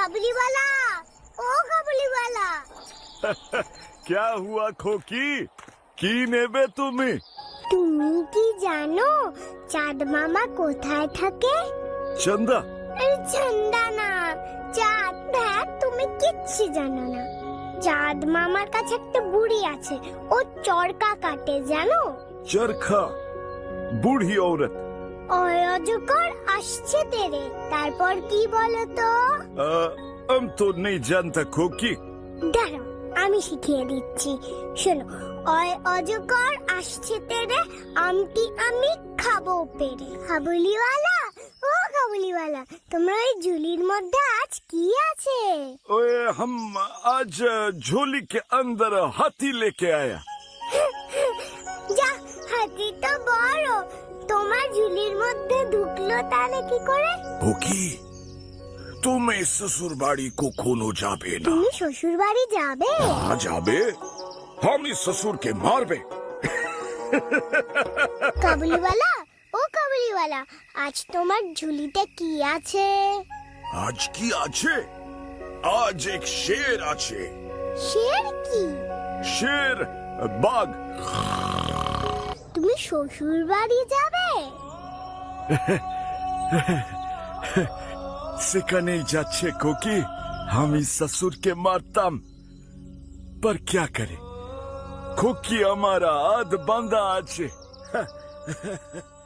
কাবুলিওয়ালা ও কাবুলিওয়ালা क्या हुआ खोकी কি নেবে তুমি তুমি কি জানো চাঁদ মামা কোথায় থাকে চন্দা আরে চন্দা না চাঁদ দেখ তুমি কিচ্ছু জানো না চাঁদ মামার কাছে একটা বুড়ি আছে ও চরকা কাটে জানো চরখা বুড়ি औरत ওই অজগর আসছে তেরে তারপর কি বলো তো आ, हम तो नहीं जानता खोकी দাঁড়াও আমি শিখিয়ে দিচ্ছি শোনো ওই অজগর আসছে তেরে আমটি আমি খাবো পেরে কাবুলিওয়ালা ও কাবুলিওয়ালা তোমরা ওই ঝুলির মধ্যে আজ কি আছে ओए हम आज झोली के अंदर हाथी लेके आया যা হাতি তো বড় তোমার ঝুলির মধ্যে ঢুকলো তাহলে কি করে? खोकी তুমি শ্বশুর বাড়ি কখনো যাবে না। তুমি শ্বশুর বাড়ি যাবে? আ যাবে। আমি শ্বশুরকে মারবে। কাবুলিওয়ালা ও কাবুলিওয়ালা আজ তোমার ঝুলিতে কি আছে? আজ কি আছে? আজ এক শের আছে। শের কি? শের বাঘ। তুমি শ্বশুর বাড়ি যাবে? সেখানে যাচ্ছে কোকি আমি শ্বশুরকে মারতাম पर क्या करे खोकी हमारा आध बांधा আছে